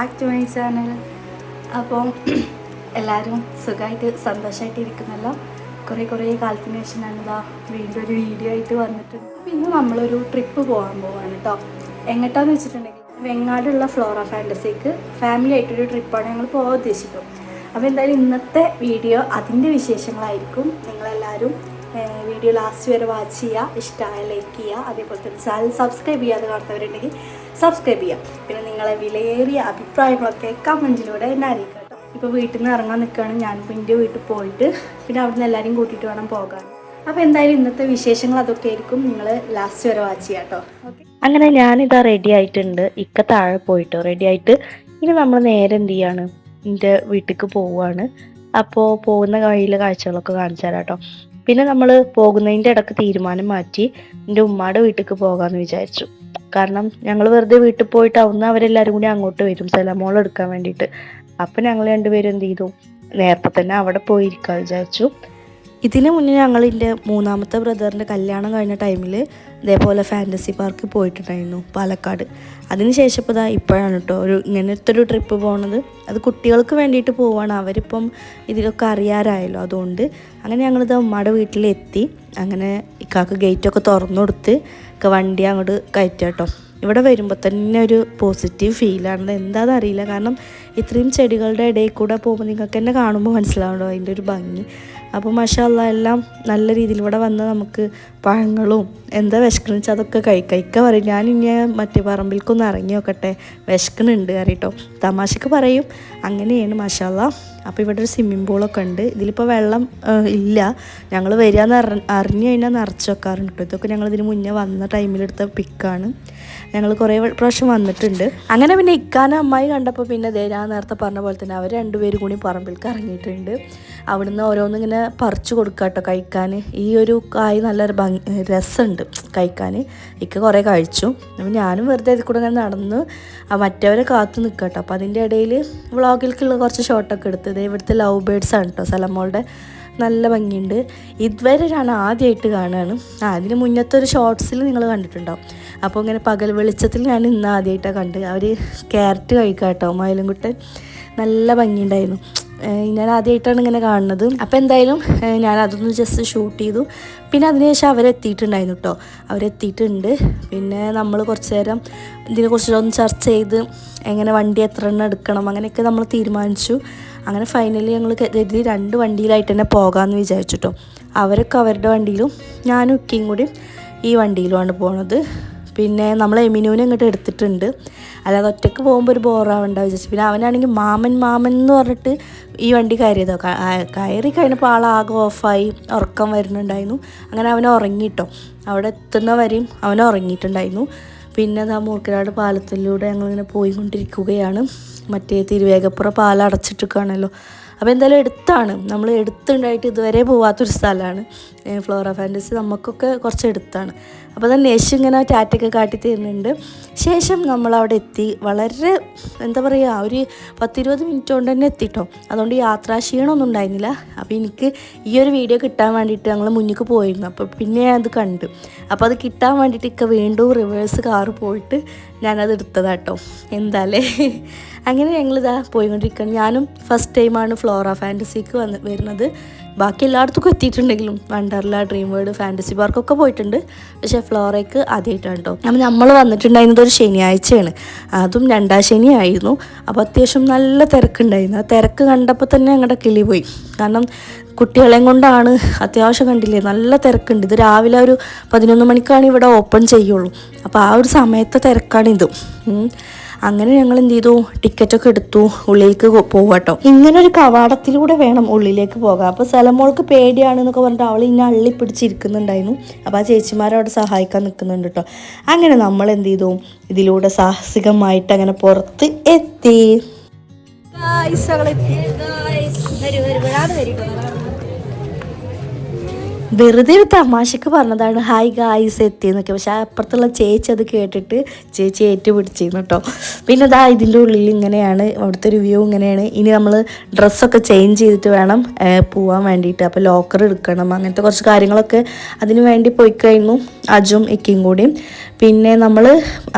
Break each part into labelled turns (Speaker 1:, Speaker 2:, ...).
Speaker 1: Back to my channel അപ്പോൾ എല്ലാവരും സുഖമായിട്ട് സന്തോഷമായിട്ട് ഇരിക്കുന്നല്ലോ കുറേ കുറേ കാലത്തിന് ശേഷം ഞാനിതാ വീണ്ടും ഒരു വീഡിയോ ആയിട്ട് വന്നിട്ടുണ്ട്. അപ്പോൾ ഇന്ന് നമ്മളൊരു ട്രിപ്പ് പോകാൻ പോവാണ് കേട്ടോ എങ്ങോട്ടാന്ന് വെച്ചിട്ടുണ്ടെങ്കിൽ വെങ്ങാടുള്ള ഫ്ലോറ ഫാന്റസിക്ക് ഫാമിലി ആയിട്ടൊരു ട്രിപ്പാണ് ഞങ്ങൾ പോകാൻ ഉദ്ദേശിക്കും അപ്പോൾ എന്തായാലും ഇന്നത്തെ വീഡിയോ അതിന്റെ വിശേഷങ്ങളായിരിക്കും. നിങ്ങളെല്ലാവരും വീഡിയോ ലാസ്റ്റ് വരെ വാച്ച് ചെയ്യുക ഇഷ്ടമായ ലൈക്ക് ചെയ്യുക അതേപോലെ തന്നെ ചാനൽ സബ്സ്ക്രൈബ് ചെയ്യാതെ കാണുന്നവരുണ്ടെങ്കിൽ സബ്സ്ക്രൈബ് ചെയ്യുക പിന്നെ നിങ്ങളെ വിലയേറിയ അഭിപ്രായങ്ങളൊക്കെ കമന്റിലൂടെ എന്നെ അറിയിക്കുക കേട്ടോ. ഇപ്പോൾ വീട്ടിൽ നിന്ന് ഇറങ്ങാൻ നിൽക്കുകയാണ് ഞാനിപ്പോൾ എന്റെ വീട്ടിൽ പോയിട്ട് പിന്നെ അവിടുന്ന് എല്ലാവരും കൂട്ടിയിട്ട് വേണം പോകാൻ. അപ്പോൾ എന്തായാലും ഇന്നത്തെ വിശേഷങ്ങൾ അതൊക്കെ ആയിരിക്കും. നിങ്ങൾ ലാസ്റ്റ് വരെ വാച്ച് ചെയ്യാം കേട്ടോ.
Speaker 2: അങ്ങനെ ഞാനിതാ റെഡി ആയിട്ടുണ്ട്. ഇക്ക താഴെ പോയിട്ടോ. റെഡി ആയിട്ട് ഇനി നമ്മൾ നേരെ എന്ത് ചെയ്യാണ്? എന്റെ വീട്ടിലേക്ക് പോവുകയാണ് അപ്പോൾ പോകുന്ന വഴിയിലെ കാഴ്ചകളൊക്കെ കാണിച്ചു തരാം കേട്ടോ. പിന്നെ നമ്മൾ പോകുന്നതിന്റെ ഇടയ്ക്ക് തീരുമാനം മാറ്റി എന്റെ ഉമ്മയുടെ വീട്ടിലേക്ക് പോകാമെന്ന് വിചാരിച്ചു. കാരണം ഞങ്ങൾ വെറുതെ വീട്ടിൽ പോയിട്ട് അവിടുന്ന് അവരെല്ലാവരും കൂടി അങ്ങോട്ട് വരും സലമോൾ എടുക്കാൻ വേണ്ടിയിട്ട്. അപ്പം ഞങ്ങൾ രണ്ടുപേരും എന്ത് ചെയ്തു? നേരത്തെ തന്നെ അവിടെ പോയിരിക്കാൻ വിചാരിച്ചു. ഇതിന് മുന്നേ ഞങ്ങൾ എന്റെ മൂന്നാമത്തെ ബ്രദറിന്റെ കല്യാണം കഴിഞ്ഞ ടൈമിൽ ഇതേപോലെ ഫാന്റസി പാർക്ക് പോയിട്ടുണ്ടായിരുന്നു പാലക്കാട്. അതിനുശേഷം ഇപ്പോൾ ഇതാ ഇപ്പോഴാണ് കേട്ടോ. ഒരു ഇങ്ങനത്തെ ഒരു ട്രിപ്പ് പോണത്. അത് കുട്ടികൾക്ക് വേണ്ടിയിട്ട് പോവാണ്. അവരിപ്പം ഇതിലൊക്കെ അറിയാറായല്ലോ അതുകൊണ്ട്. അങ്ങനെ ഞങ്ങളിത് ഉമ്മയുടെ വീട്ടിലെത്തി. അങ്ങനെ ഇക്കാക്ക് ഗേറ്റൊക്കെ തുറന്നു കൊടുത്ത് ഒക്കെ വണ്ടി അങ്ങോട്ട് കയറ്റുക കേട്ടോ ഇവിടെ വരുമ്പോൾ തന്നെ ഒരു പോസിറ്റീവ് ഫീലാണ് എന്താണെന്ന് അറിയില്ല. കാരണം ഇത്രയും ചെടികളുടെ ഇടയിൽ കൂടെ പോകുമ്പോൾ നിങ്ങൾക്ക് തന്നെ കാണുമ്പോൾ മനസ്സിലാവുണ്ടോ അതിന്റെ ഒരു ഭംഗി. അപ്പോൾ മഷാല്ല എല്ലാം നല്ല രീതിയിൽ ഇവിടെ വന്ന് നമുക്ക് പഴങ്ങളും എന്താ വിശക്കണെന്ന് വെച്ചാൽ അതൊക്കെ കഴി ഇക്ക പറയും. ഞാൻ ഇനി മറ്റേ പറമ്പിൽക്കൊന്ന് ഇറങ്ങി നോക്കട്ടെ. വിശക്കണുണ്ട് അറിയട്ടോ. തമാശക്ക് പറയും. അങ്ങനെയാണ് മഷാല്ല. അപ്പോൾ ഇവിടെ ഒരു സ്വിമ്മിംഗ് പൂളൊക്കെ ഉണ്ട്. ഇതിലിപ്പോൾ വെള്ളം ഇല്ല. ഞങ്ങൾ വരികയെന്ന് എന്ന് അറിഞ്ഞു കഴിഞ്ഞാൽ നിറച്ച് വെക്കാറുണ്ട് കേട്ടോ. ഇതൊക്കെ ഞങ്ങൾ ഇതിന് മുന്നേ വന്ന ടൈമിലെടുത്ത പിക്കാണ് ഞങ്ങൾ കുറേ പ്രാവശ്യം വന്നിട്ടുണ്ട്. അങ്ങനെ പിന്നെ ഇക്കാന അമ്മായി കണ്ടപ്പോൾ പിന്നെ ദേ ഞാൻ നേരത്തെ പറഞ്ഞ പോലെ തന്നെ അവർ രണ്ടുപേരും കൂടി പറമ്പിലേക്ക് ഇറങ്ങിയിട്ടുണ്ട് അവിടുന്ന് ഓരോന്ന് ഇങ്ങനെ പറിച്ചു കൊടുക്കുക കേട്ടോ കഴിക്കാൻ ഈ ഒരു കായ് നല്ലൊരു ഭംഗി രസമുണ്ട് കഴിക്കാൻ ഇക്ക കുറേ കഴിച്ചു. അപ്പം ഞാനും വെറുതെ ഇതിൽ കൂടെ ഇങ്ങനെ നടന്ന് മറ്റവരെ കാത്തു നിൽക്കുക കേട്ടോ അപ്പോൾ അതിന്റെ ഇടയിൽ വ്ളോഗിലേക്കുള്ള കുറച്ച് ഷോട്ടൊക്കെ എടുത്ത് ദേ ഇവിടുത്തെ ലവ് ബേഡ്സ് ആണ് കേട്ടോ സലമോളുടെ നല്ല ഭംഗിയുണ്ട്. ഇതുവരെ ഞാൻ ആദ്യമായിട്ട് കാണുകയാണ്. ആ അതിന് മുന്നത്തെ ഒരു ഷോർട്സിൽ നിങ്ങൾ കണ്ടിട്ടുണ്ടാവും. അപ്പോൾ ഇങ്ങനെ പകൽ വെളിച്ചത്തിൽ ഞാൻ ഇന്ന് ആദ്യമായിട്ടാണ് കണ്ട് അവർ ക്യാരറ്റ് കഴിക്കാം കേട്ടോ മയിലുംകുട്ടൻ. നല്ല ഭംഗിയുണ്ടായിരുന്നു. ഞാൻ ആദ്യമായിട്ടാണ് ഇങ്ങനെ കാണുന്നത്. അപ്പോൾ എന്തായാലും ഞാൻ അതൊന്ന് ജസ്റ്റ് ഷൂട്ട് ചെയ്തു. പിന്നെ അതിനുശേഷം അവരെത്തിയിട്ടുണ്ടായിരുന്നു കേട്ടോ അവരെത്തിയിട്ടുണ്ട്. പിന്നെ നമ്മൾ കുറച്ച് നേരം ഇതിനെക്കുറിച്ച് ഒന്ന് ചർച്ച ചെയ്ത് എങ്ങനെ വണ്ടി എത്ര എണ്ണം എടുക്കണം അങ്ങനെയൊക്കെ നമ്മൾ തീരുമാനിച്ചു. അങ്ങനെ ഫൈനലി ഞങ്ങൾ കരുതി രണ്ട് വണ്ടിയിലായിട്ട് തന്നെ പോകാമെന്ന് വിചാരിച്ചിട്ടോ. അവരൊക്കെ അവരുടെ വണ്ടിയിലും ഞാനും ഉക്കയും കൂടി ഈ വണ്ടിയിലുമാണ് പോണത്. പിന്നെ നമ്മൾ എമിനുവിനെ ഇങ്ങോട്ട് എടുത്തിട്ടുണ്ട്. അല്ലാതെ ഒറ്റയ്ക്ക് പോകുമ്പോൾ ഒരു ബോറാവണ്ട വിചാരിച്ചു. പിന്നെ അവനാണെങ്കിൽ മാമൻ മാമൻ എന്ന് പറഞ്ഞിട്ട് ഈ വണ്ടി കയറിയതോ. കയറി കഴിഞ്ഞപ്പോൾ ആളാകെ ഓഫായി ഉറക്കം വരുന്നുണ്ടായിരുന്നു. അങ്ങനെ അവൻ ഉറങ്ങിയിട്ടോ അവിടെ എത്തുന്ന വരെയും അവൻ ഉറങ്ങിയിട്ടുണ്ടായിരുന്നു. പിന്നെ ആ മൂർക്കനാട് പാലത്തിലൂടെ ഞങ്ങളിങ്ങനെ പോയിക്കൊണ്ടിരിക്കുകയാണ്. മറ്റേ തിരുവേഗപ്പുറ പാലം അടച്ചിട്ടിരിക്കുകയാണല്ലോ അപ്പോൾ എന്തായാലും എടുത്താണ്. നമ്മൾ എടുത്തുണ്ടായിട്ട് ഇതുവരെ പോവാത്തൊരു സ്ഥലമാണ്. ഫ്ലോറ ഫാന്റസി നമുക്കൊക്കെ കുറച്ച് എടുത്താണ്. അപ്പോൾ തന്നെ യേശു ഇങ്ങനെ ടാറ്റൊക്കെ കാട്ടി തരുന്നുണ്ട്. ശേഷം നമ്മൾ അവിടെ എത്തി. വളരെ എന്താ പറയുക ഒരു പത്തിരുപത് മിനിറ്റ് കൊണ്ട് തന്നെ എത്തിട്ടോ. അതുകൊണ്ട് യാത്രാക്ഷീണമൊന്നും ഉണ്ടായിരുന്നില്ല. അപ്പോൾ എനിക്ക് ഈ ഒരു വീഡിയോ കിട്ടാൻ വേണ്ടിയിട്ട് ഞങ്ങൾ മുന്നിക്ക് പോയിരുന്നു. അപ്പോൾ പിന്നെ ഞാൻ അത് കണ്ടു. അപ്പോൾ അത് കിട്ടാൻ വേണ്ടിയിട്ട് ഇക്ക വീണ്ടും റിവേഴ്സ് കാറ് പോയിട്ട് ഞാനത് എടുത്തതാട്ടോ. എന്താല്ലേ അങ്ങനെ ഞങ്ങൾ ഞങ്ങളിതാ പോയിക്കൊണ്ടിരിക്കുകയാണ്. ഞാനും ഫസ്റ്റ് ടൈമാണ് ഫ്ലോറ ഫാന്റസിക്ക് വന്ന് വരുന്നത്. ബാക്കി എല്ലായിടത്തും എത്തിയിട്ടുണ്ടെങ്കിലും വണ്ടർല ഡ്രീം വേൾഡ് ഫാന്റസി പാർക്കൊക്കെ പോയിട്ടുണ്ട്. പക്ഷേ ഫ്ലോറയ്ക്ക് ആദ്യമായിട്ടാണ് കേട്ടോ അപ്പം നമ്മൾ വന്നിട്ടുണ്ടായിരുന്നത് ഒരു ശനിയാഴ്ചയാണ്. അതും രണ്ടാം ശനിയായിരുന്നു. അപ്പോൾ അത്യാവശ്യം നല്ല തിരക്കുണ്ടായിരുന്നു. ആ തിരക്ക് കണ്ടപ്പോൾ തന്നെ ഞങ്ങളുടെ കിളി പോയി. കാരണം കുട്ടികളെയും കൊണ്ടാണ് അത്യാവശ്യം കണ്ടില്ലേ നല്ല തിരക്കുണ്ട്. ഇത് രാവിലെ ഒരു പതിനൊന്ന് മണിക്കാണ് ഇവിടെ ഓപ്പൺ ചെയ്യുള്ളൂ. അപ്പോൾ ആ ഒരു സമയത്തെ തിരക്കാണ് ഉം. അങ്ങനെ ഞങ്ങൾ എന്ത് ചെയ്തു? ടിക്കറ്റൊക്കെ എടുത്തു. ഉള്ളിലേക്ക് പോവാട്ടോ. ഇങ്ങനെ ഒരു കവാടത്തിലൂടെ വേണം ഉള്ളിലേക്ക് പോകാൻ. അപ്പോൾ സലമോൾക്ക് പേടിയാണെന്നൊക്കെ പറഞ്ഞിട്ട് അവൾ ഇന്നെ അള്ളി പിടിച്ചിരിക്കുന്നുണ്ടായിരുന്നു അപ്പോൾ ആ ചേച്ചിമാരവിടെ സഹായിക്കാൻ നിൽക്കുന്നുണ്ട് കേട്ടോ അങ്ങനെ നമ്മൾ എന്ത് ചെയ്തു? ഇതിലൂടെ സാഹസികമായിട്ട് അങ്ങനെ പുറത്ത് എത്തി. വെറുതെ ഒരു തമാശക്ക് പറഞ്ഞതാണ് ഹായ് ഗായ്സ് എത്തിയെന്നൊക്കെ. പക്ഷെ അപ്പുറത്തുള്ള ചേച്ചി അത് കേട്ടിട്ട് ചേച്ചി ഏറ്റുപിടിച്ചിരുന്നു കേട്ടോ പിന്നെ ദാ ഇതിന്റെ ഉള്ളിൽ ഇങ്ങനെയാണ് അവിടുത്തെ ഒരു വ്യൂ ഇങ്ങനെയാണ്. ഇനി നമ്മൾ ഡ്രസ്സൊക്കെ ചേഞ്ച് ചെയ്തിട്ട് വേണം പോവാൻ വേണ്ടിയിട്ട്. അപ്പോൾ ലോക്കർ എടുക്കണം അങ്ങനത്തെ കുറച്ച് കാര്യങ്ങളൊക്കെ അതിന് വേണ്ടി പോയി കഴിഞ്ഞു അജും ഇക്കയും കൂടിയും. പിന്നെ നമ്മൾ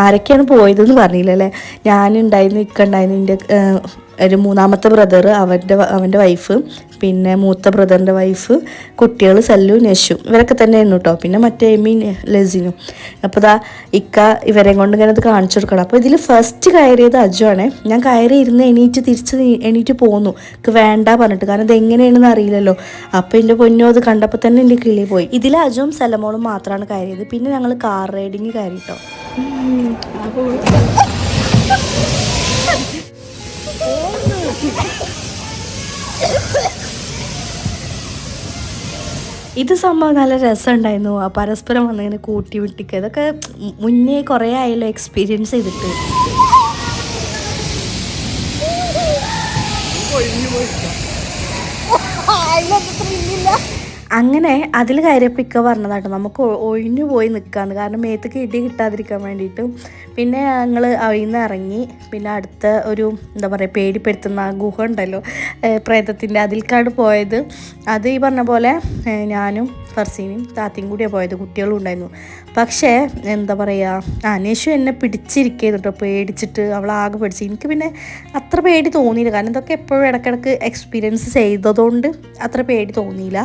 Speaker 2: ആരൊക്കെയാണ് പോയതെന്ന് പറഞ്ഞില്ല അല്ലേ ഞാനുണ്ടായിരുന്നു ഇക്ക ഉണ്ടായിരുന്നു എന്റെ ഒരു മൂന്നാമത്തെ ബ്രദർ അവന്റെ അവന്റെ വൈഫ് പിന്നെ മൂത്ത ബ്രദറിന്റെ വൈഫ് കുട്ടികൾ സല്ലു നെഷു ഇവരൊക്കെ തന്നെയായിരുന്നു കേട്ടോ പിന്നെ മറ്റേ എമി ലസിനും. അപ്പോൾ ഇതാ ഇക്ക ഇവരെ കൊണ്ട് ഇങ്ങനെ ഇത് കാണിച്ചു കൊടുക്കണം. അപ്പോൾ ഇതിൽ ഫസ്റ്റ് കയറിയത് അജു ആണേ. ഞാൻ കയറി ഇരുന്ന് എണീറ്റ് തിരിച്ച് എണീറ്റ് പോന്നു. എനിക്ക് വേണ്ട പറഞ്ഞിട്ട്. കാരണം ഇത് എങ്ങനെയാണെന്ന് അറിയില്ലല്ലോ. അപ്പോൾ എന്റെ പൊന്നോ അത് കണ്ടപ്പോൾ തന്നെ എന്റെ കിളി പോയി. ഇതിൽ അജുവും സലമോളും മാത്രമാണ് കയറിയത്. പിന്നെ ഞങ്ങൾ കാർ റൈഡിങ് കയറി കേട്ടോ ഇത് സംഭവം നല്ല രസമുണ്ടായിരുന്നു. ആ പരസ്പരം വന്നിങ്ങനെ കൂട്ടി വിട്ടിക്കുക ഇതൊക്കെ മുന്നേ കുറേ ആയല്ലോ എക്സ്പീരിയൻസ് ചെയ്തിട്ട്. അങ്ങനെ അതിൽ കയറിയപ്പോൾ പറഞ്ഞതാട്ടോ നമുക്ക് ഒഴിഞ്ഞു പോയി നിൽക്കാന്ന് കാരണം മേത്തേക്ക് ഇടി കിട്ടാതിരിക്കാൻ വേണ്ടിയിട്ടും. പിന്നെ ഞങ്ങൾ അതിൽ നിന്ന് ഇറങ്ങി. പിന്നെ അടുത്ത ഒരു എന്താ പറയുക പേടിപ്പെടുത്തുന്ന ഗുഹ ഉണ്ടല്ലോ പ്രേതത്തിന്റെ അതിൽക്കാണ് പോയത്. അത് ഈ പറഞ്ഞ പോലെ ഞാനും ഫർസീനും താത്തയും കൂടിയാണ് പോയത്. കുട്ടികളും ഉണ്ടായിരുന്നു. പക്ഷേ എന്താ പറയുക അനേഷു എന്നെ പിടിച്ചിരിക്കുന്നു പേടിച്ചിട്ട്. അവൾ ആകെ പേടിച്ചു. എനിക്ക് പിന്നെ അത്ര പേടി തോന്നിയില്ല. കാരണം ഇതൊക്കെ എപ്പോഴും ഇടക്കിടക്ക് എക്സ്പീരിയൻസ് ചെയ്തതുകൊണ്ട് അത്ര പേടി തോന്നിയില്ല.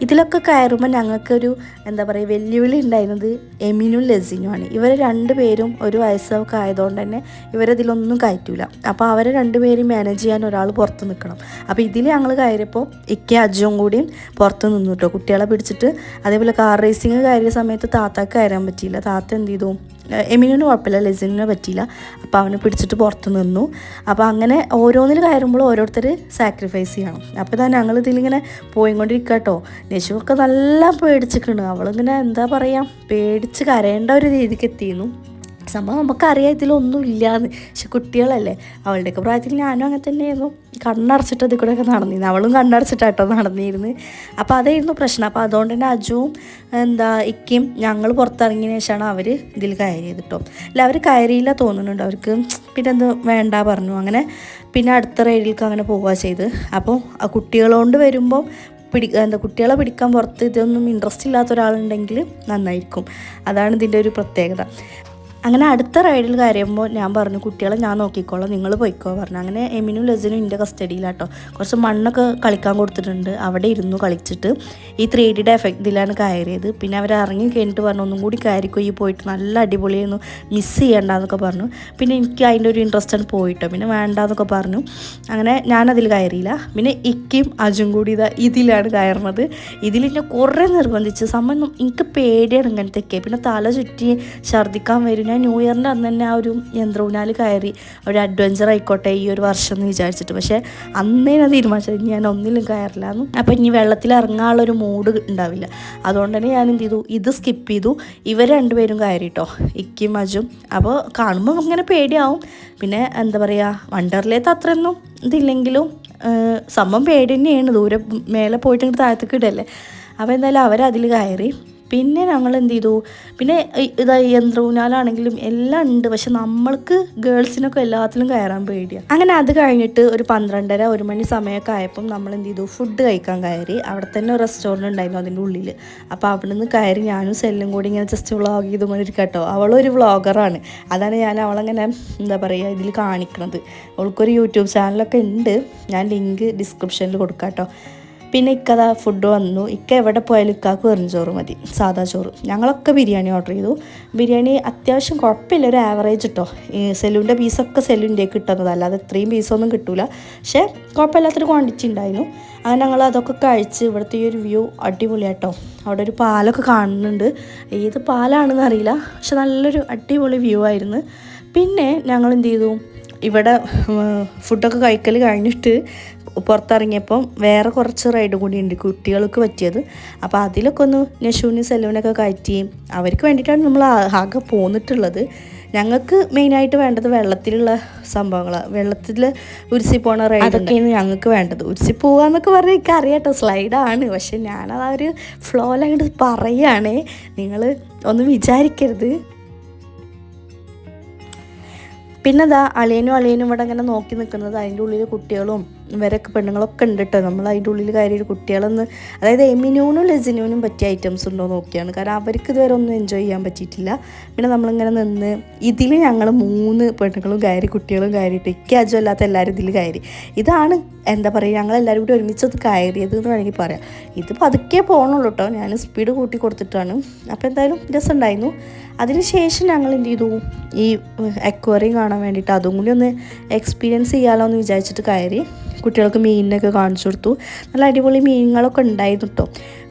Speaker 2: ഇതിലൊക്കെ കയറുമ്പോൾ ഞങ്ങൾക്കൊരു എന്താ പറയുക വെല്ലുവിളി ഉണ്ടായിരുന്നത് എമിനും ലസിനുമാണ് ഇവർ രണ്ടുപേരും ഒരു വയസ്സൊക്കെ ആയതുകൊണ്ട് തന്നെ ഇവരതിലൊന്നും കയറ്റൂല. അപ്പോൾ അവരെ രണ്ടുപേരും മാനേജ് ചെയ്യാൻ ഒരാൾ പുറത്ത് നിൽക്കണം അപ്പോൾ ഇതിൽ ഞങ്ങൾ കയറിയപ്പോൾ ഇക്ക അജുവും കൂടിയും പുറത്ത് നിന്നു കേട്ടോ കുട്ടികളെ പിടിച്ചിട്ട് അതേപോലെ കാർ റേസിങ് കയറിയ സമയത്ത് താത്താക്ക് കയറാൻ പറ്റിയില്ല. താത്ത എന്ത് ചെയ്തു? ഏഹ് എമിനുവിന് കുഴപ്പമില്ല ലെസിനെ പറ്റിയില്ല. അപ്പോൾ അവനെ പിടിച്ചിട്ട് പുറത്ത് നിന്നു. അപ്പോൾ അങ്ങനെ ഓരോന്നിൽ കയറുമ്പോൾ ഓരോരുത്തർ സാക്രിഫൈസ് ചെയ്യണം. അപ്പോൾ തന്നെ ഞങ്ങൾ ഇതിലിങ്ങനെ പോയിക്കൊണ്ടിരിക്കുക കേട്ടോ. നെശുവൊക്കെ നല്ല പേടിച്ചിട്ടുണ്ട്. അവളിങ്ങനെ എന്താ പറയുക പേടിച്ച് കരയേണ്ട ഒരു രീതിക്ക് എത്തിയിരുന്നു. സംഭവം നമുക്കറിയാം ഇതിലൊന്നും ഇല്ലാന്ന് പക്ഷെ കുട്ടികളല്ലേ അവളുടെയൊക്കെ പ്രായത്തിൽ ഞാനും അങ്ങനെ തന്നെയായിരുന്നു. കണ്ണടച്ചിട്ട് അതിൽ കൂടെയൊക്കെ നടന്നിരുന്നു. അവളും കണ്ണടച്ചിട്ടാട്ടോ നടന്നിരുന്നു അപ്പോൾ അതായിരുന്നു പ്രശ്നം. അപ്പോൾ അതുകൊണ്ട് തന്നെ അജുവും എന്താ ഇക്കയും ഞങ്ങൾ പുറത്തിറങ്ങിയ ശേഷമാണ് അവർ ഇതിൽ കയറിയത് കേട്ടോ. അല്ല അവർ കയറിയില്ല തോന്നുന്നുണ്ട്. അവർക്ക് പിന്നെ എന്ത് വേണ്ട പറഞ്ഞു. അങ്ങനെ പിന്നെ അടുത്ത റൈഡിലേക്ക് അങ്ങനെ പോവുക ചെയ്ത്. അപ്പോൾ ആ കുട്ടികളോണ്ട് വരുമ്പോൾ പിടി എന്താ കുട്ടികളെ പിടിക്കാൻ പുറത്ത് ഇതൊന്നും ഇൻട്രസ്റ്റ് ഇല്ലാത്ത ഒരാളുണ്ടെങ്കിൽ നന്നായിരിക്കും. അതാണ് ഇതിന്റെ ഒരു പ്രത്യേകത. അങ്ങനെ അടുത്ത റൈഡിൽ കയറിയുമ്പോൾ ഞാൻ പറഞ്ഞു കുട്ടികളെ ഞാൻ നോക്കിക്കോളാം നിങ്ങൾ പോയിക്കോ പറഞ്ഞു. അങ്ങനെ എമിനും ലസിനും എന്റെ കസ്റ്റഡിയിലാട്ടോ. കുറച്ച് മണ്ണൊക്കെ കളിക്കാൻ കൊടുത്തിട്ടുണ്ട്. അവിടെ ഇരുന്നു കളിച്ചിട്ട് ഈ ത്രീ ഡിയുടെ എഫക്റ്റ് ഇതിലാണ് കയറിയത്. പിന്നെ അവർ ഇറങ്ങി കഴിഞ്ഞിട്ട് പറഞ്ഞു ഒന്നും കൂടി കയറിക്കോ ഈ പോയിട്ട് നല്ല അടിപൊളിയായിരുന്നു മിസ് ചെയ്യണ്ടെന്നൊക്കെ പറഞ്ഞു. പിന്നെ എനിക്ക് അതിന്റെ ഒരു ഇൻട്രസ്റ്റ് ആണ് പോയിട്ടോ. പിന്നെ വേണ്ടാന്നൊക്കെ പറഞ്ഞു. അങ്ങനെ ഞാനതിൽ കയറിയില്ല. പിന്നെ ഇക്കയും അജും കൂടി ഇതാ ഇതിലാണ് കയറുന്നത്. ഇതിൽ എന്നെ കുറേ നിർബന്ധിച്ച് സമ്മതം എനിക്ക് പേടിയാണ് ഇങ്ങനത്തെയൊക്കെ. പിന്നെ തല ചുറ്റി ഛർദ്ദിക്കാൻ വരും. ഞാൻ ന്യൂ ഇയറിന്റെ അന്ന് തന്നെ ആ ഒരു യന്ത്രൂനാൽ കയറി. ഒരു അഡ്വഞ്ചർ ആയിക്കോട്ടെ ഈ ഒരു വർഷം എന്ന് വിചാരിച്ചിട്ട്. പക്ഷേ അന്നേ ഞാൻ തീരുമാനിച്ചത് ഞാൻ ഒന്നിലും കയറില്ല എന്ന്. അപ്പം ഇനി വെള്ളത്തിൽ ഇറങ്ങാനുള്ളൊരു മൂഡ് ഉണ്ടാവില്ല. അതുകൊണ്ട് തന്നെ ഞാൻ എന്ത് ചെയ്തു? ഇത് സ്കിപ്പ് ചെയ്തു. ഇവർ രണ്ടുപേരും കയറിട്ടോ. ഇക്കും മജും അപ്പോൾ കാണുമ്പോൾ ഇങ്ങനെ പേടിയാവും. പിന്നെ എന്താ പറയുക വണ്ടർലേത്ത് അത്രയൊന്നും ഇതില്ലെങ്കിലും സംഭവം പേടി തന്നെയാണ്. ദൂരെ മേലെ പോയിട്ട് ഇങ്ങോട്ട് താഴത്തേക്ക് ഇടല്ലേ. അപ്പോൾ എന്തായാലും അവരതിൽ കയറി. പിന്നെ ഞങ്ങൾ എന്ത് ചെയ്തു പിന്നെ ഇതാ യന്ത്രൂനാലാണെങ്കിലും എല്ലാം ഉണ്ട്. പക്ഷെ നമ്മൾക്ക് ഗേൾസിനൊക്കെ എല്ലാത്തിലും കയറാൻ പേടിയാണ് അങ്ങനെ അത് കഴിഞ്ഞിട്ട് ഒരു പന്ത്രണ്ടര ഒരു മണി സമയമൊക്കെ ആയപ്പം നമ്മൾ എന്ത് ചെയ്തു ഫുഡ് കഴിക്കാൻ കയറി. അവിടെ തന്നെ ഒരു റെസ്റ്റോറന്റ് ഉണ്ടായിരുന്നു അതിന്റെ ഉള്ളിൽ അപ്പോൾ അവിടെ നിന്ന് കയറി ഞാനും സെല്ലും കൂടി ഇങ്ങനെ ജസ്റ്റ് വ്ളോഗ് ചെയ്ത് കൊണ്ട് കേട്ടോ. അവളൊരു വ്ളോഗറാണ് അതാണ് ഞാൻ അവളങ്ങനെ എന്താ പറയുക ഇതിൽ കാണിക്കുന്നത് അവൾക്കൊരു യൂട്യൂബ് ചാനലൊക്കെ ഉണ്ട്. ഞാൻ ലിങ്ക് ഡിസ്ക്രിപ്ഷനിൽ കൊടുക്കാം കേട്ടോ. പിന്നെ ഇക്കതാ ഫുഡ് വന്നു. ഇക്ക എവിടെ പോയാലും ഇക്കാക്ക് വെറും ചോറ് മതി. സാദാ ചോറ്. ഞങ്ങളൊക്കെ ബിരിയാണി ഓർഡർ ചെയ്തു. ബിരിയാണി അത്യാവശ്യം കുഴപ്പമില്ല. ഒരു ആവറേജ് കിട്ടോ ഈ സെല്ലിന്റെ പീസൊക്കെ സെല്ലിന്റെ കിട്ടുന്നത്. അല്ലാതെ ഇത്രയും പീസൊന്നും കിട്ടൂല. പക്ഷേ കുഴപ്പമില്ലാത്തൊരു ക്വാണ്ടിറ്റി ഉണ്ടായിരുന്നു. അങ്ങനെ ഞങ്ങൾ അതൊക്കെ കഴിച്ച് ഇവിടുത്തെ ഈ ഒരു വ്യൂ അടിപൊളിയാട്ടോ അവിടെ ഒരു പാലൊക്കെ കാണുന്നുണ്ട്. ഏത് പാലാണെന്ന് അറിയില്ല. പക്ഷെ നല്ലൊരു അടിപൊളി വ്യൂ ആയിരുന്നു. പിന്നെ ഞങ്ങൾ എന്ത് ചെയ്തു? ഇവിടെ ഫുഡൊക്കെ കഴിക്കൽ കഴിഞ്ഞിട്ട് പുറത്തിറങ്ങിയപ്പം വേറെ കുറച്ച് റൈഡ് കൂടി ഉണ്ട് കുട്ടികൾക്ക് പറ്റിയത്. അപ്പോൾ അതിലൊക്കെ ഒന്ന് നെഷൂനി സെലൂനൊക്കെ കയറ്റി. അവർക്ക് വേണ്ടിയിട്ടാണ് നമ്മൾ ആകെ പോന്നിട്ടുള്ളത്. ഞങ്ങൾക്ക് മെയിനായിട്ട് വേണ്ടത് വെള്ളത്തിലുള്ള സംഭവങ്ങളാണ് വെള്ളത്തിൽ ഉരുസി പോണ റൈഡ് അതൊക്കെയാണ് ഞങ്ങൾക്ക് വേണ്ടത്. ഉരുസി പോവാന്നൊക്കെ പറഞ്ഞാൽ എനിക്ക് അറിയാട്ടോ. സ്ലൈഡാണ് പക്ഷെ ഞാനത് ആ ഒരു ഫ്ലോയിലങ്ങോട്ട് പറയുകയാണേ നിങ്ങൾ ഒന്ന് വിചാരിക്കരുത്. പിന്നെ ദാ അളിയനും അളിയനും ഇവിടെ ഇങ്ങനെ നോക്കി നിൽക്കുന്നത് അതിന്റെ ഉള്ളിൽ കുട്ടികളും ഇവരൊക്കെ പെണ്ണുങ്ങളൊക്കെ ഉണ്ട് കേട്ടോ നമ്മൾ അതിന്റെ ഉള്ളിൽ കയറി കുട്ടികളെന്ന് അതായത് എമിനൂനും ലെജിനൂനും പറ്റിയ ഐറ്റംസ് ഉണ്ടോ നോക്കിയാണ്. കാരണം അവർക്ക് ഇതുവരെ ഒന്നും എൻജോയ് ചെയ്യാൻ പറ്റിയിട്ടില്ല. പിന്നെ നമ്മളിങ്ങനെ നിന്ന് ഇതിൽ ഞങ്ങൾ മൂന്ന് പെണ്ണുങ്ങളും കയറി കുട്ടികളും കയറിയിട്ട് എനിക്ക് അല്ലാത്ത എല്ലാവരും ഇതിൽ കയറി. ഇതാണ് എന്താ പറയുക ഞങ്ങൾ എല്ലാവരും കൂടി ഒരുമിച്ചത് കയറിയത് എന്ന് വേണമെങ്കിൽ പറയാം. ഇത് പതുക്കെ പോകണുള്ളൂ കേട്ടോ ഞാൻ സ്പീഡ് കൂട്ടി കൊടുത്തിട്ടാണ്. അപ്പോൾ എന്തായാലും രസമുണ്ടായിരുന്നു. അതിനുശേഷം ഞങ്ങൾ എന്ത് ചെയ്തു? ഈ അക്വറിയം കാണാൻ വേണ്ടിയിട്ട് അതും കൂടി ഒന്ന് എക്സ്പീരിയൻസ് ചെയ്യാമല്ലോ എന്ന് വിചാരിച്ചിട്ട് കയറി കുട്ടികൾക്ക് മീനിനൊക്കെ കാണിച്ചു കൊടുത്തു. നല്ല അടിപൊളി മീനുകളൊക്കെ ഉണ്ടായിരുന്നു കേട്ടോ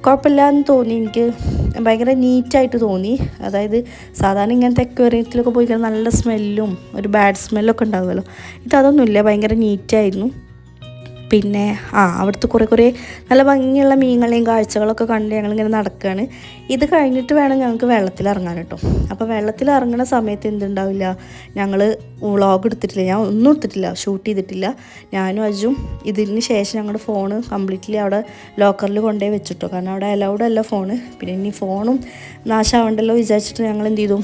Speaker 2: കുഴപ്പമില്ല എന്ന് തോന്നി. എനിക്ക് ഭയങ്കര നീറ്റായിട്ട് തോന്നി. അതായത് സാധാരണ ഇങ്ങനത്തെ അക്വേറിയത്തിലൊക്കെ പോയി കഴിഞ്ഞാൽ നല്ല സ്മെല്ലും ഒരു ബാഡ് സ്മെല്ലൊക്കെ ഉണ്ടാകുമല്ലോ ഇത് അതൊന്നുമില്ല ഭയങ്കര നീറ്റായിരുന്നു പിന്നെ ആ അവിടുത്തെ കുറേ കുറേ നല്ല ഭംഗിയുള്ള മീനുകളെയും കാഴ്ചകളൊക്കെ കണ്ട് ഞങ്ങളിങ്ങനെ നടക്കുകയാണ് ഇത് കഴിഞ്ഞിട്ട് വേണം ഞങ്ങൾക്ക് വെള്ളത്തിൽ ഇറങ്ങാൻ കേട്ടോ. അപ്പോൾ വെള്ളത്തിൽ ഇറങ്ങുന്ന സമയത്ത് എന്തുണ്ടാവില്ല? ഞങ്ങൾ വ്ളോഗ് എടുത്തിട്ടില്ല. ഞാൻ ഒന്നും എടുത്തിട്ടില്ല. ഷൂട്ട് ചെയ്തിട്ടില്ല. ഞാനും അജും ഇതിന് ശേഷം ഞങ്ങളുടെ ഫോണ് കംപ്ലീറ്റ്ലി അവിടെ ലോക്കറിൽ കൊണ്ടുപോയി വെച്ചിട്ടോ. കാരണം അവിടെ അലൗഡ് അല്ല ഫോണ് പിന്നെ ഇനി ഫോണും നാശമാവണ്ടല്ലോ വിചാരിച്ചിട്ട് ഞങ്ങൾ എന്ത് ചെയ്തു?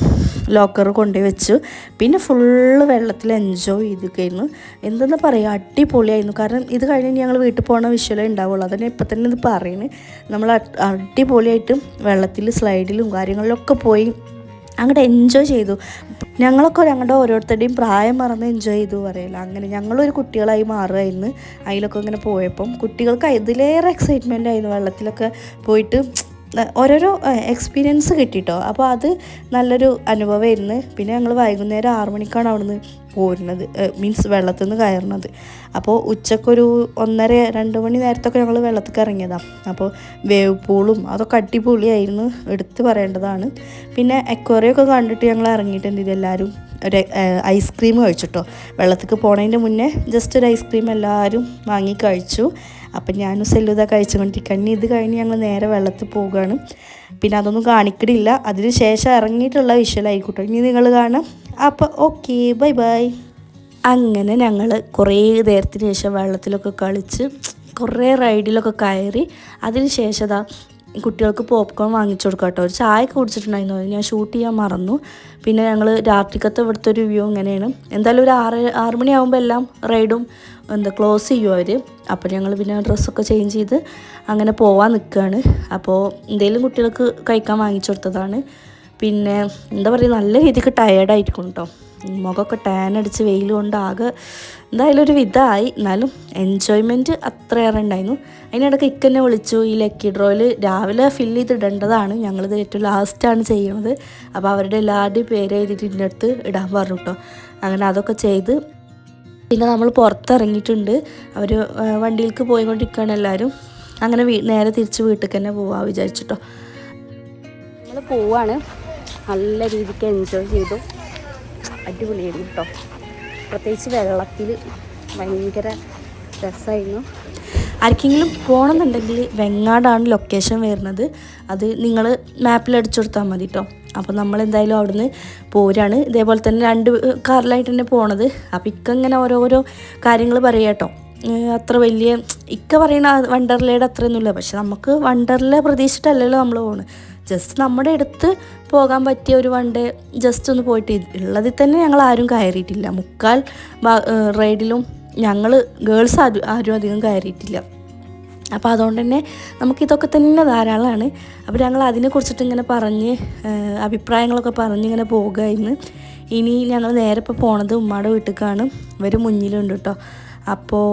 Speaker 2: ലോക്കർ കൊണ്ടുപോയി വെച്ചു. പിന്നെ ഫുള്ള് വെള്ളത്തിൽ എൻജോയ് ചെയ്തിരിക്കുന്നു എന്തെന്ന് പറയുക അടിപൊളിയായിരുന്നു. കാരണം ഇത് കഴിഞ്ഞ് ഞങ്ങൾ വീട്ടിൽ പോകുന്ന വിഷ്വലേ ഉണ്ടാവുള്ളൂ. അതന്നെ ഇപ്പം തന്നെ ഇത് പറയുന്നത് നമ്മൾ അടിപൊളിയായിട്ടും വെള്ളത്തിൽ സ്ലൈഡിലും കാര്യങ്ങളിലൊക്കെ പോയി അങ്ങോട്ട് എൻജോയ് ചെയ്തു. ഞങ്ങളൊക്കെ ഞങ്ങളുടെ ഓരോരുത്തരുടെയും പ്രായം മറന്ന് എൻജോയ് ചെയ്തു പറയില്ല അങ്ങനെ ഞങ്ങളൊരു കുട്ടികളായി മാറുമായിരുന്നു അതിലൊക്കെ ഇങ്ങനെ പോയപ്പം കുട്ടികൾക്ക് ഇതിലേറെ എക്സൈറ്റ്മെന്റ് ആയിരുന്നു. വെള്ളത്തിലൊക്കെ പോയിട്ട് ഓരോരോ എക്സ്പീരിയൻസ് കിട്ടിട്ടോ. അപ്പോൾ അത് നല്ലൊരു അനുഭവമായിരുന്നു പിന്നെ ഞങ്ങൾ വൈകുന്നേരം ആറു മണിക്കാണ് അവിടുന്ന് പോരുന്നത്. മീൻസ് വെള്ളത്തിൽ നിന്ന് കയറുന്നത്. അപ്പോൾ ഉച്ചക്കൊരു ഒന്നര രണ്ട് മണി നേരത്തൊക്കെ ഞങ്ങൾ വെള്ളത്തിൽ ഇറങ്ങിയതാണ് അപ്പോൾ വേവ് പൂളും അതൊക്കെ അടിപൊളിയായിരുന്നു എടുത്ത് പറയേണ്ടതാണ്. പിന്നെ എക്വറിയൊക്കെ കണ്ടിട്ട് ഞങ്ങൾ ഇറങ്ങിയിട്ട് എന്ത് ചെയ്തു? എല്ലാവരും ഒരു ഐസ്ക്രീം കഴിച്ചിട്ടോ. വെള്ളത്തിൽ പോണതിന്റെ മുന്നേ ജസ്റ്റ് ഒരു ഐസ്ക്രീം എല്ലാവരും വാങ്ങി കഴിച്ചു. അപ്പം ഞാനും സെല്ലുത കഴിച്ചുകൊണ്ടിരിക്കുകയാണ് ഇത് കഴിഞ്ഞ് ഞങ്ങൾ നേരെ വെള്ളത്തിൽ പോവുകയാണ്. പിന്നെ അതൊന്നും കാണിക്കണില്ല. അതിന് ശേഷം ഇറങ്ങിയിട്ടുള്ള വിഷ്വലായിക്കോട്ടെ ഇനി നിങ്ങൾ കാണാം. അപ്പോൾ ഓക്കെ ബൈ ബൈ. അങ്ങനെ ഞങ്ങൾ കുറേ നേരത്തിന് ശേഷം വെള്ളത്തിലൊക്കെ കളിച്ച് കുറേ റൈഡിലൊക്കെ കയറി അതിന് ശേഷം കുട്ടികൾക്ക് പോപ്കോൺ വാങ്ങിച്ചു കൊടുക്കാം കേട്ടോ. ഒരു ചായ കുടിച്ചിട്ടുണ്ടായിരുന്നു. ഞാൻ ഷൂട്ട് ചെയ്യാൻ മറന്നു. പിന്നെ ഞങ്ങൾ രാത്രിക്കത്തെ ഇവിടുത്തെ ഒരു വ്യൂ അങ്ങനെയാണ് എന്തായാലും ഒരു ആറ് ആറ് മണിയാകുമ്പോൾ എല്ലാം റൈഡും എന്താ ക്ലോസ് ചെയ്യും അവർ അപ്പോൾ ഞങ്ങൾ പിന്നെ ഡ്രസ്സൊക്കെ ചേഞ്ച് ചെയ്ത് അങ്ങനെ പോവാൻ നിൽക്കുകയാണ് അപ്പോൾ എന്തെങ്കിലും കുട്ടികൾക്ക് കഴിക്കാൻ വാങ്ങിച്ചു കൊടുത്തതാണ്. പിന്നെ എന്താ പറയുക നല്ല രീതിക്ക് ടയേർഡായിരിക്കും കേട്ടോ. മുഖമൊക്കെ ടാൻ അടിച്ച് വെയിൽ കൊണ്ട് ആകെ എന്തായാലും ഒരു വിധമായി. എന്നാലും എൻജോയ്മെന്റ് അത്രയേറെ ഉണ്ടായിരുന്നു. അതിനിടയ്ക്ക് ഇക്കന്നെ വിളിച്ചു ഈ ലക്കി ഡ്രോയിൽ രാവിലെ ഫില്ല് ചെയ്തിടേണ്ടതാണ്. ഞങ്ങളിത് ഏറ്റവും ലാസ്റ്റാണ് ചെയ്യുന്നത് അപ്പോൾ അവരുടെ എല്ലാവരുടെയും പേര് എഴുതിയിട്ട് ഇതിന്റെ അടുത്ത് ഇടാൻ പറഞ്ഞു കേട്ടോ അങ്ങനെ അതൊക്കെ ചെയ്ത് പിന്നെ നമ്മൾ പുറത്തിറങ്ങിയിട്ടുണ്ട്. അവർ വണ്ടിയിലേക്ക് പോയിക്കൊണ്ടിരിക്കുകയാണ് എല്ലാവരും. അങ്ങനെ നേരെ തിരിച്ച് വീട്ടിൽ തന്നെ പോവാ വിചാരിച്ചിട്ടോ.
Speaker 1: നമ്മൾ പോവാണ്. നല്ല രീതിക്ക് എൻജോയ് ചെയ്തു. അടിപൊളിയായിരുന്നു കേട്ടോ. പ്രത്യേകിച്ച് വെള്ളത്തിൽ ഭയങ്കര രസമായിരുന്നു.
Speaker 2: ആർക്കെങ്കിലും പോകണമെന്നുണ്ടെങ്കിൽ വെങ്ങാടാണ് ലൊക്കേഷൻ വരുന്നത്. അത് നിങ്ങൾ മാപ്പിൽ അടിച്ചു കൊടുത്താൽ മതി കേട്ടോ. അപ്പോൾ നമ്മൾ എന്തായാലും അവിടുന്ന് പോരാണ്. ഇതേപോലെ തന്നെ രണ്ട് കാറിലായിട്ട് തന്നെ പോണത്. അപ്പോൾ ഇക്ക ഇങ്ങനെ ഓരോരോ കാര്യങ്ങൾ പറയാം കേട്ടോ. അത്ര വലിയ ഇക്ക പറയണ വണ്ടർലയുടെ അത്രയൊന്നുമില്ല. പക്ഷെ നമുക്ക് വണ്ടർല പ്രതീക്ഷിച്ചിട്ടല്ലല്ലോ നമ്മൾ പോകുന്നത് ജസ്റ്റ് നമ്മുടെ അടുത്ത് പോകാൻ പറ്റിയ ഒരു വണ്ടേ ജസ്റ്റ് ഒന്ന് പോയിട്ട് ഉള്ളതിൽ തന്നെ ഞങ്ങൾ ആരും കയറിയിട്ടില്ല. മുക്കാൽ റൈഡിലും ഞങ്ങൾ ഗേൾസ് ആരും ആരും അധികം കയറിയിട്ടില്ല. അപ്പോൾ അതുകൊണ്ട് തന്നെ നമുക്കിതൊക്കെ തന്നെ ധാരാളമാണ്. അപ്പോൾ ഞങ്ങൾ അതിനെക്കുറിച്ചിട്ട് ഇങ്ങനെ പറഞ്ഞ് അഭിപ്രായങ്ങളൊക്കെ പറഞ്ഞ് ഇങ്ങനെ പോകുകയായിരുന്നു. ഇനി ഞങ്ങൾ നേരെ ഇപ്പോൾ പോണത് ഉമ്മയുടെ വീട്ടിലേക്കാണ് ഇവർ മുന്നിലുണ്ട് കേട്ടോ അപ്പോൾ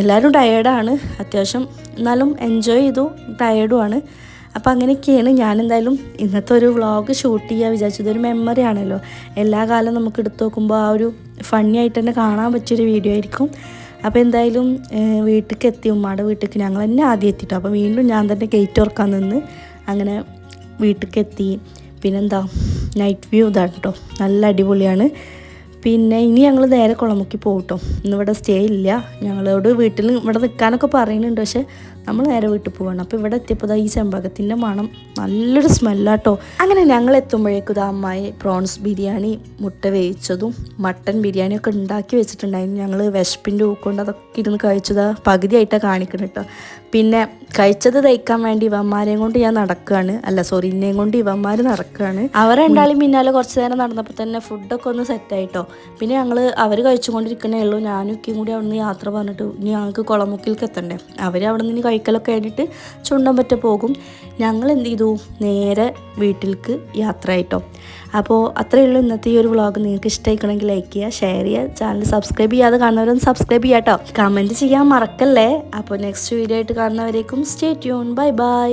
Speaker 2: എല്ലാവരും ടയേർഡാണ് അത്യാവശ്യം എന്നാലും എൻജോയ് ചെയ്തു ടയേർഡുമാണ് അപ്പോൾ അങ്ങനെയൊക്കെയാണ് ഞാനെന്തായാലും ഇന്നത്തെ ഒരു വ്ളോഗ് ഷൂട്ട് ചെയ്യുക വിചാരിച്ചത് ഒരു മെമ്മറി ആണല്ലോ. എല്ലാ കാലം നമുക്ക് എടുത്തു നോക്കുമ്പോൾ ആ ഒരു ഫണ്ണി ആയിട്ട് തന്നെ കാണാൻ പറ്റിയൊരു വീഡിയോ ആയിരിക്കും. അപ്പോൾ എന്തായാലും വീട്ടിലേക്ക് എത്തി ഉമ്മയുടെ വീട്ടിലേക്ക് ഞങ്ങൾ തന്നെ ആദ്യം എത്തിട്ടോ. അപ്പോൾ വീണ്ടും ഞാൻ തന്നെ ഗേറ്റ് തുറക്കാൻ നിന്ന് അങ്ങനെ വീട്ടിലേക്ക് എത്തി പിന്നെന്താ നൈറ്റ് വ്യൂ ഇതാണ് കേട്ടോ നല്ല അടിപൊളിയാണ്. പിന്നെ ഇനി ഞങ്ങൾ നേരെ കുളമുക്കി പോകട്ടോ ഇന്നിവിടെ സ്റ്റേ ഇല്ല. ഞങ്ങളോട് വീട്ടിൽ ഇവിടെ നിൽക്കാനൊക്കെ പറയുന്നുണ്ട്. പക്ഷെ നമ്മൾ നേരെ വീട്ടിൽ പോവാണ്. അപ്പോൾ ഇവിടെ എത്തിയപ്പോൾ ഈ ചെമ്പകത്തിന്റെ മണം നല്ലൊരു സ്മെല്ലാട്ടോ. അങ്ങനെ ഞങ്ങൾ എത്തുമ്പോഴേക്കും ഇതാ അമ്മായി പ്രോൺസ് ബിരിയാണി മുട്ട വേവിച്ചതും മട്ടൻ ബിരിയാണി ഒക്കെ ഉണ്ടാക്കി വെച്ചിട്ടുണ്ടായിരുന്നു. ഞങ്ങൾ വിശപ്പിന്റെ ഊക്കൊണ്ട് അതൊക്കെ ഇരുന്ന് കഴിച്ചതാ പകുതിയായിട്ടാണ് കാണിക്കണം കേട്ടോ പിന്നെ കഴിച്ചത് തയ്ക്കാൻ വേണ്ടി ഇവന്മാരെയും കൊണ്ട് ഞാൻ നടക്കുകയാണ് അല്ല സോറി ഇന്നേയും കൊണ്ട് ഇവന്മാര് നടക്കുകയാണ് അവർ പിന്നാലെ കുറച്ച് നേരം നടന്നപ്പോൾ തന്നെ ഫുഡൊക്കെ ഒന്ന് സെറ്റായിട്ടോ പിന്നെ ഞങ്ങൾ അവർ കഴിച്ചുകൊണ്ടിരിക്കണേ ഉള്ളൂ. ഞാനും ഒക്കെയും കൂടി അവിടെ നിന്ന് യാത്ര പറഞ്ഞിട്ട് ഇനി ഞങ്ങൾക്ക് കുളമുക്കിലേക്ക് എത്തണ്ടേ. അവർ അവിടെ നിന്ന് കഴിക്കലൊക്കെ കഴിഞ്ഞിട്ട് ചുണ്ടൻ പറ്റ പോകും. ഞങ്ങൾ എന്ത് ചെയ്തു? നേരെ വീട്ടിലേക്ക് യാത്ര ആയിട്ടോ. അപ്പോൾ അത്രയേ ഉള്ളൂ ഇന്നത്തെ ഈ ഒരു വ്ളോഗ്. നിങ്ങൾക്ക് ഇഷ്ടമായിക്കണമെങ്കിൽ ലൈക്ക് ചെയ്യുക ഷെയർ ചെയ്യുക. ചാനൽ സബ്സ്ക്രൈബ് ചെയ്യാതെ കാണുന്നവരൊന്ന് സബ്സ്ക്രൈബ് ചെയ്യാം കേട്ടോ കമന്റ് ചെയ്യാൻ മറക്കല്ലേ? അപ്പോൾ നെക്സ്റ്റ് വീഡിയോ ആയിട്ട് കാണുന്നവരേക്കും സ്റ്റേ ട്യൂൺ ബൈ ബൈ